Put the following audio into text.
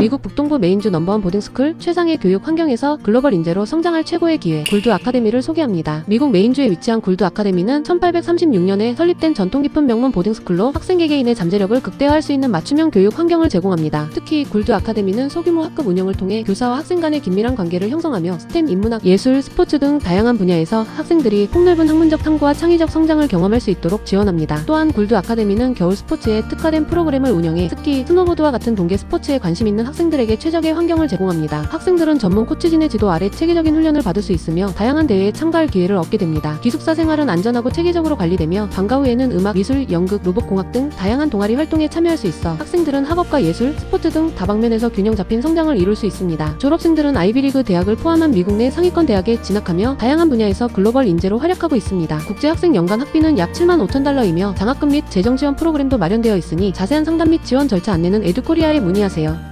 미국 북동부 메인주 넘버원 보딩스쿨 최상의 교육 환경에서 글로벌 인재로 성장할 최고의 기회 굴드 아카데미를 소개합니다. 미국 메인주에 위치한 굴드 아카데미는 1836년에 설립된 전통 깊은 명문 보딩스쿨로 학생 개개인의 잠재력을 극대화할 수 있는 맞춤형 교육 환경을 제공합니다. 특히 굴드 아카데미는 소규모 학급 운영을 통해 교사와 학생 간의 긴밀한 관계를 형성하며 스템, 인문학, 예술, 스포츠 등 다양한 분야에서 학생들이 폭넓은 학문적 탐구와 창의적 성장을 경험할 수 있도록 지원합니다. 또한 굴드 아카데미는 겨울 스포츠에 특화된 프로그램을 운영해 스키, 스노보드와 같은 동계 스포츠에 관심 있는 학생들에게 최적의 환경을 제공합니다. 학생들은 전문 코치진의 지도 아래 체계적인 훈련을 받을 수 있으며 다양한 대회에 참가할 기회를 얻게 됩니다. 기숙사 생활은 안전하고 체계적으로 관리되며 방과 후에는 음악, 미술, 연극, 로봇공학 등 다양한 동아리 활동에 참여할 수 있어 학생들은 학업과 예술, 스포츠 등 다방면에서 균형 잡힌 성장을 이룰 수 있습니다. 졸업생들은 아이비리그 대학을 포함한 미국 내 상위권 대학에 진학하며 다양한 분야에서 글로벌 인재로 활약하고 있습니다. 국제학생 연간 학비는 약 7만 5천 달러이며 장학금 및 재정 지원 프로그램도 마련되어 있으니 자세한 상담 및 지원 절차 안내는 에듀코리아에 문의하세요.